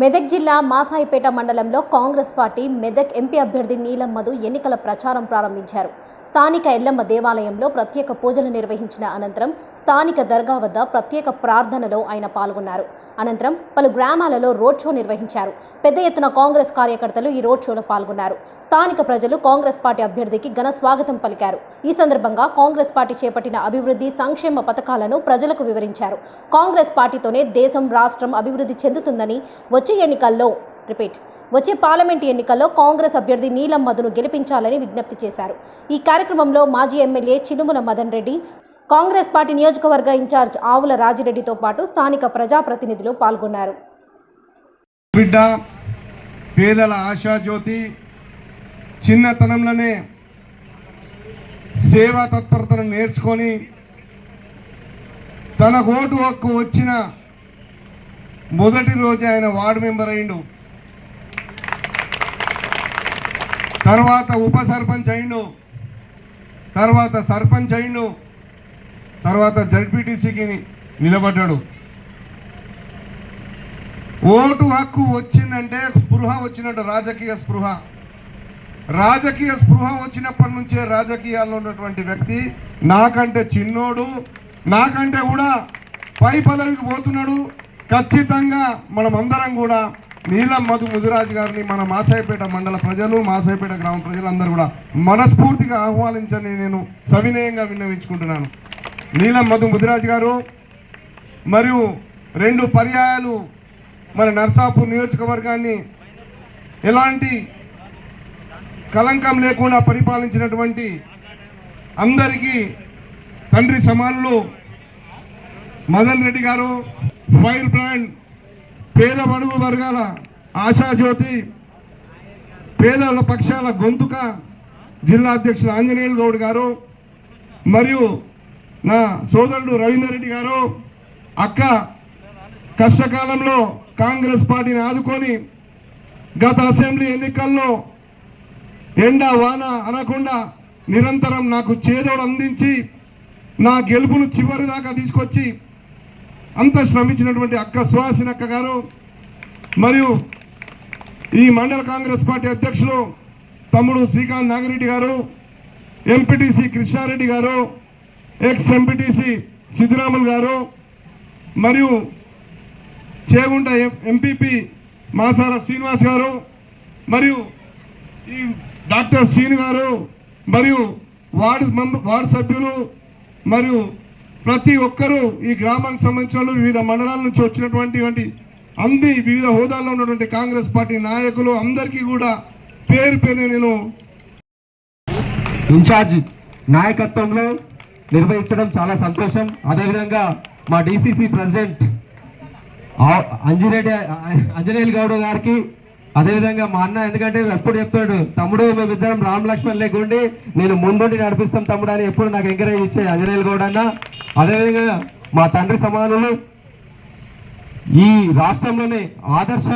మెదక్ జిల్లా మాసాయిపేట మండలంలో Congress party Medak MP అభ్యర్థి నీలం మధు ఎన్నికల ప్రచారం ప్రారంభించారు. స్థానిక ఎల్లమ్మ దేవాలయంలో ప్రత్యేక పూజలు నిర్వహించిన అనంతరం స్థానిక దర్గా వద్ద ప్రత్యేక ప్రార్థనలో ఆయన పాల్గొన్నారు. అనంతరం పలు గ్రామాలలో రోడ్ షో నిర్వహించారు. పెద్ద ఎత్తున కాంగ్రెస్ కార్యకర్తలు ఈ రోడ్ షోలో పాల్గొన్నారు. స్థానిక ప్రజలు కాంగ్రెస్ పార్టీ అభ్యర్థికి ఘన స్వాగతం పలికారు. ఈ సందర్భంగా కాంగ్రెస్ పార్టీ చేపట్టిన అభివృద్ధి సంక్షేమ పథకాలను ప్రజలకు వివరించారు. కాంగ్రెస్ పార్టీతోనే దేశం రాష్ట్రం అభివృద్ధి చెందుతుందని వచ్చే ఎన్నికల్లో రిపీట్ వచ్చే పార్లమెంటు ఎన్నికల్లో కాంగ్రెస్ అభ్యర్థి నీలం మధును గెలిపించాలని విజ్ఞప్తి చేశారు. ఈ కార్యక్రమంలో మాజీ ఎమ్మెల్యే చినుముల మదన్ రెడ్డి కాంగ్రెస్ పార్టీ నియోజకవర్గ ఇన్ఛార్జ్ ఆవుల రాజిరెడ్డితో పాటు స్థానిక ప్రజాప్రతినిధులు పాల్గొన్నారు. బిడ్డ పేదల ఆశాజ్యోతి చిన్నతనంలోనే సేవా తత్పరతను నేర్చుకొని తన ఓటు హక్కు వచ్చిన మొదటి రోజు ఆయన వార్డు మెంబర్ అయిండు. తర్వాత ఉప సర్పంచ్ అయిండు. తర్వాత సర్పంచ్ అయిండు. తర్వాత జడ్పీటీసీకి నిలబడ్డాడు. ఓటు హక్కు వచ్చిందంటే స్పృహ వచ్చినట్టు రాజకీయ స్పృహ. రాజకీయ స్పృహ వచ్చినప్పటి నుంచే రాజకీయాల్లో ఉన్నటువంటి వ్యక్తి నాకంటే చిన్నోడు నాకంటే కూడా పై పదవికి పోతున్నాడు. ఖచ్చితంగా మనమందరం కూడా నీలం మధు ముదిరాజు గారిని మన మాసాయిపేట మండల ప్రజలు మాసాయిపేట గ్రామ ప్రజలందరూ కూడా మనస్ఫూర్తిగా ఆహ్వానించని నేను సవినయంగా విన్నవించుకుంటున్నాను. నీలం మధు ముదిరాజు గారు మరియు రెండు పర్యాయాలు మన నర్సాపూర్ నియోజకవర్గాన్ని ఎలాంటి కలంకం లేకుండా పరిపాలించినటువంటి అందరికీ తండ్రి సమానులు మదన్ రెడ్డి గారు ఫైర్ బ్రాండ్ పేద బడుగు వర్గాల ఆశాజ్యోతి పేదల పక్షాల గొంతుక జిల్లా అధ్యక్షులు ఆంజనేయులు గౌడ్ గారు మరియు నా సోదరుడు రవీందర్ రెడ్డి గారు అక్క కష్టకాలంలో కాంగ్రెస్ పార్టీని ఆదుకొని గత అసెంబ్లీ ఎన్నికల్లో ఎండ వాన అనకుండా నిరంతరం నాకు చేదోడు అందించి నా గెలుపును చివరి దాకా తీసుకొచ్చి అంత శ్రమించినటువంటి అక్క సుహాసిని అక్క గారు మరియు ఈ మండల కాంగ్రెస్ పార్టీ అధ్యక్షులు తమ్ముడు శ్రీకాంత్ నాగిరెడ్డి గారు ఎంపీటీసీ కృష్ణారెడ్డి గారు ఎక్స్ ఎంపీటీసీ సిద్ధిరాములు గారు మరియు చేగుంట ఎంపీపీ మాసార శ్రీనివాస్ గారు మరియు ఈ డాక్టర్ శ్రీను గారు మరియు వార్డు మెంబ వార్డు సభ్యులు మరియు ప్రతి ఒక్కరూ ఈ గ్రామానికి సంబంధించిన వివిధ మండలాల నుంచి వచ్చినటువంటి వంటి అంది వివిధ హోదాల్లో ఉన్నటువంటి కాంగ్రెస్ పార్టీ నాయకులు అందరికీ కూడా పేరు పేరు నేను ఇన్ఛార్జ్ నాయకత్వంలో నిర్వహించడం చాలా సంతోషం. అదేవిధంగా మా డిసిసి ప్రెసిడెంట్ ఆ- అంజనేయులు గౌడ్ గారికి అదేవిధంగా మా అన్న ఎందుకంటే ఎప్పుడు చెప్తాడు తమ్ముడు మేమిద్దరం రామ్ లక్ష్మణ్ లేకుండి నేను ముందుండి నడిపిస్తాం తమ్ముడు అని ఎప్పుడు నాకు ఎంకరేజ్ ఇచ్చే అంజనేయులు గౌడ్ అన్న. అదేవిధంగా మా తండ్రి సమానులు ఈ రాష్ట్రంలోనే ఆదర్శ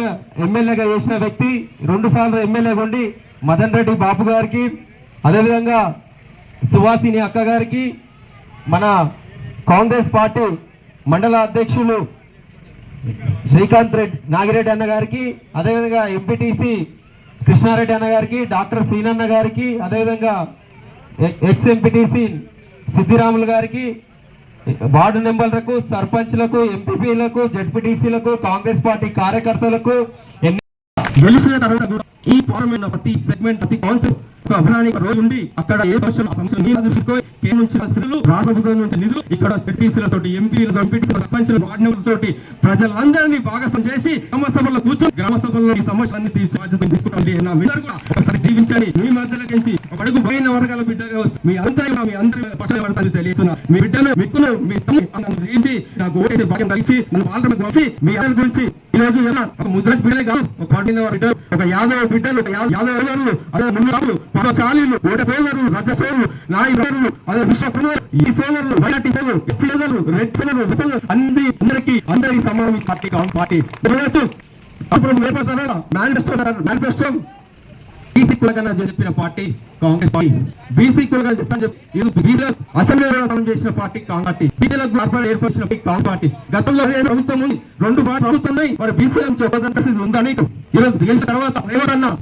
ఎమ్మెల్యేగా చేసిన వ్యక్తి రెండు సార్లు ఎమ్మెల్యే ఉండి మదన్ రెడ్డి బాబు గారికి అదేవిధంగా సువాసిని అక్క గారికి మన కాంగ్రెస్ పార్టీ మండల అధ్యక్షులు శ్రీకాంత్ రెడ్డి నాగిరెడ్డి అన్న గారికి అదేవిధంగా ఎంపీటీసీ కృష్ణారెడ్డి అన్న గారికి డాక్టర్ సీనన్న గారికి అదేవిధంగా ఎక్స్ ఎంపీటీసీ సిద్ధిరాములు గారికి వార్డు మెంబర్లకు సర్పంచ్లకు ఎంపీపీలకు జడ్పీటీసీలకు కాంగ్రెస్ పార్టీ కార్యకర్తలకు గెలిచిన తర్వాత ఈ పార్లమెంట్ ప్రతి సెగ్మెంట్ ప్రతి కాన్సెప్ట్ ఒక రోజు ఉండి అక్కడ ఏ సమస్యలు సమస్యలు మీరు కేంద్రం నుంచి నిధులు రాష్ట్ర ప్రభుత్వం నుంచి నిధులు ఇక్కడ ఎంపీలతో సర్పంచులు వార్డు ప్రజలందరినీ భాగస్వామ్యం చేసి గ్రామ సభల్లో కూర్చొని గ్రామ సభల్లో ఈ సమస్యలన్నీ తీర్చే బాధ్యత తీసుకుంటాం కూడా ఒకసారి జీవించండి. మీ మధ్యలోకించి ఒక అడుగు పోయిన వర్గాల బిడ్డగా మీ అంతా మీ అందరి పక్షాన పడతాను తెలియజేస్తున్నా. మీ బిడ్డను మిక్కును మీ తమ్ముడు నాకు ఓటేసి భాగ్యం కలిసి నన్ను పాల్గొనకు వచ్చి మీ అందరి గురించి రోజు ఒక ముద్ర బిడ్డలే కాదు. ఒక పాటిన బిడ్డలు ఒక యాదవ బిడ్డలు ఒక యాదవ అదే ముందు పదశాలీలు ఓట సోదరులు రజ సోదరులు నాయ అదే విశ్వ ఈ సేవలు వైనాటి సేవలు సేవలు రెడ్ సేవలు విశ్వ అన్ని అందరికి అందరి సమానం పార్టీ. కావాలి పార్టీ చూడవచ్చు మేనిఫెస్టో మేనిఫెస్టో? ఈసీ కులగన చెప్పిన పార్టీ కాంగ్రెస్ పార్టీ. బీసీ కులగన చేస్తాను చెప్పి బీసీలకు అసెంబ్లీలో చేసిన పార్టీ కాంగ్రెస్ పార్టీ. బీసీలకు కార్పొరేట్ ఏర్పరిచిన కాంగ్రెస్ పార్టీ. గతంలో ప్రభుత్వం ఉంది. రెండు ప్రభుత్వం ఉన్నాయి. మరి బీసీ నుంచి ఉందని ఈరోజు గెలిచిన తర్వాత ఎవరన్నా